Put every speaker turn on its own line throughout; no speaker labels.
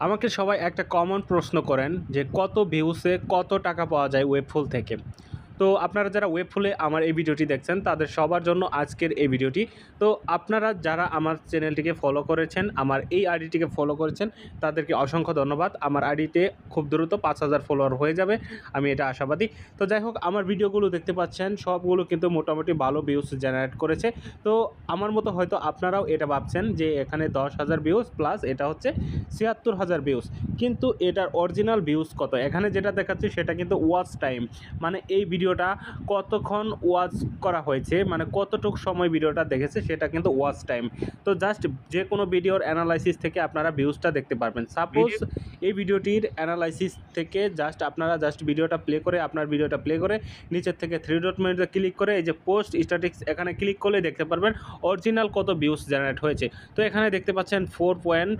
আমাকে সবাই একটা কমন প্রশ্ন করেন যে কত ভিউসে কত টাকা পাওয়া যায় ওয়েবফুল থেকে। তো আপনারা যারা ওয়েব ফুলে আমার এই ভিডিওটি দেখছেন, তাদের সবার জন্য আজকের এই ভিডিওটি। তো আপনারা যারা আমার চ্যানেলটিকে ফলো করেছেন, আমার এই আইডিটিকে ফলো করেছেন, তাদেরকে অসংখ্য ধন্যবাদ। আমার আইডিতে খুব দ্রুত পাঁচ হাজার ফলোয়ার হয়ে যাবে, আমি এটা আশাবাদী। তো যাই হোক, আমার ভিডিওগুলো দেখতে পাচ্ছেন, সবগুলো কিন্তু মোটামুটি ভালো ভিউজ জেনারেট করেছে। তো আমার মতো হয়তো আপনারাও এটা ভাবছেন যে এখানে দশ হাজার ভিউজ প্লাস এটা হচ্ছে ছিয়াত্তর হাজার ভিউজ কিন্তু এটার অরিজিনাল ভিউজ কত? এখানে যেটা দেখাচ্ছে সেটা কিন্তু ওয়াচ টাইম মানে এই ভিডিওটা কতক্ষণ ওয়াচ করা হয়েছে মানে কতটুকু সময় ভিডিওটা দেখেছে সেটা কিন্তু ওয়াচ টাইম তো জাস্ট যে কোনো ভিডিওর অ্যানালাইসিস থেকে আপনারা ভিউজটা দেখতে পারবেন। সাপোজ এই ভিডিওটির অ্যানালাইসিস থেকে জাস্ট আপনারা জাস্ট ভিডিওটা প্লে করে আপনার ভিডিওটা প্লে করে নিচের থেকে থ্রি ডট মেনুতে ক্লিক করে এই যে পোস্ট স্ট্যাটিক্স এখানে ক্লিক করলে দেখতে পারবেন অরিজিনাল কত ভিউজ জেনারেট হয়েছে। তো এখানে দেখতে পাচ্ছেন ফোর পয়েন্ট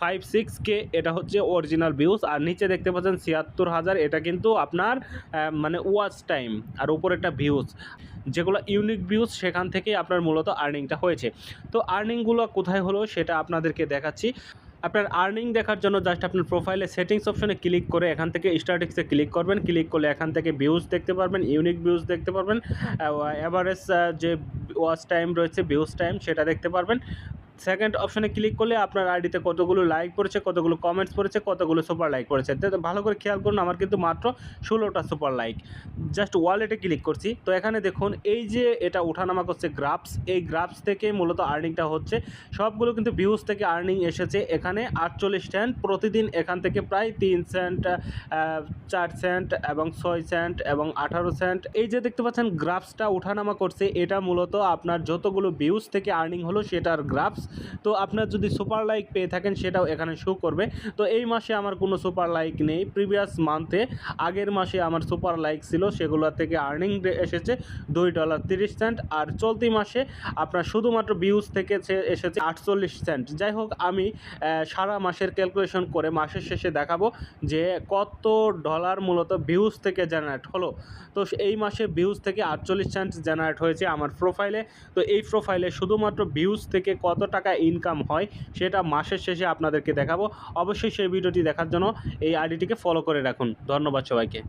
ফাইভ সিক্স কে এটা হচ্ছে অরিজিনাল ভিউজ আর নিচে দেখতে পাচ্ছেন ছিয়াত্তর হাজার এটা কিন্তু আপনার মানে ওয়াচ টাইম আর উপর একটা ভিউজ যেগুলো ইউনিক ভিউজ সেখান থেকেই আপনার মূলত আর্নিংটা হয়েছে। তো আর্নিংগুলো কোথায় হলো সেটা আপনাদেরকে দেখাচ্ছি। আপনার আর্নিং দেখার জন্য জাস্ট আপনার প্রোফাইলে সেটিংস অপশনে ক্লিক করে এখান থেকে স্ট্যাটিক্সে ক্লিক করবেন। ক্লিক করলে এখান থেকে ভিউজ দেখতে পারবেন ইউনিক ভিউজ দেখতে পারবেন। অ্যাভারেজ যে ওয়াচ টাইম রয়েছে ভিউজ টাইম সেটা দেখতে পারবেন। সেকেন্ড অপশনে ক্লিক করলে আপনার আইডিতে কতগুলো লাইক পড়েছে, কতগুলো কমেন্টস পড়েছে, কতগুলো সুপার লাইক পড়েছে তো ভালো করে খেয়াল করুন, আমার কিন্তু মাত্র ষোলোটা সুপার লাইক জাস্ট ওয়ালেটে ক্লিক করছি। তো এখানে দেখুন, এই যে এটা ওঠানামা করছে গ্রাফস এই গ্রাফস থেকে মূলত আর্নিংটা হচ্ছে। সবগুলো কিন্তু ভিউজ থেকে আর্নিং এসেছে। এখানে আটচল্লিশ সেন্ট প্রতিদিন, এখান থেকে প্রায় তিন সেন্ট চার সেন্ট এবং ছয় সেন্ট এবং আঠারো সেন্ট এই যে দেখতে পাচ্ছেন গ্রাফসটা ওঠানামা করছে। এটা মূলত আপনার যতগুলো ভিউজ থেকে আর্নিং হলো, সেটার গ্রাফস তো আপনার যদি সুপার লাইক পেয়ে থাকেন, সেটাও এখানে শো করবে। তো এই মাসে আমার কোনো সুপার লাইক নেই। প্রিভিয়াস মান্থে আগের মাসে আমার সুপার লাইক ছিল, সেগুলো থেকে আর্নিং এসেছে দুই ডলার তিরিশ সেন্ট আর চলতি মাসে আপনার শুধুমাত্র ভিউজ থেকে এসেছে আটচল্লিশ সেন্ট যাই হোক, আমি সারা মাসের ক্যালকুলেশন করে মাসের শেষে দেখাবো যে কত ডলার মূলত ভিউজ থেকে জেনারেট হলো। তো এই মাসে ভিউজ থেকে আটচল্লিশ সেন্ট জেনারেট হয়েছে আমার প্রোফাইলে তো এই প্রোফাইলে শুধুমাত্র ভিউজ থেকে কত টাকা ইনকাম হয়, সেটা মাসের শেষে আপনাদেরকে দেখাবো। অবশ্যই সেই ভিডিওটি দেখার জন্য এই আইডিটিকে ফলো করে রাখুন। ধন্যবাদ সবাইকে।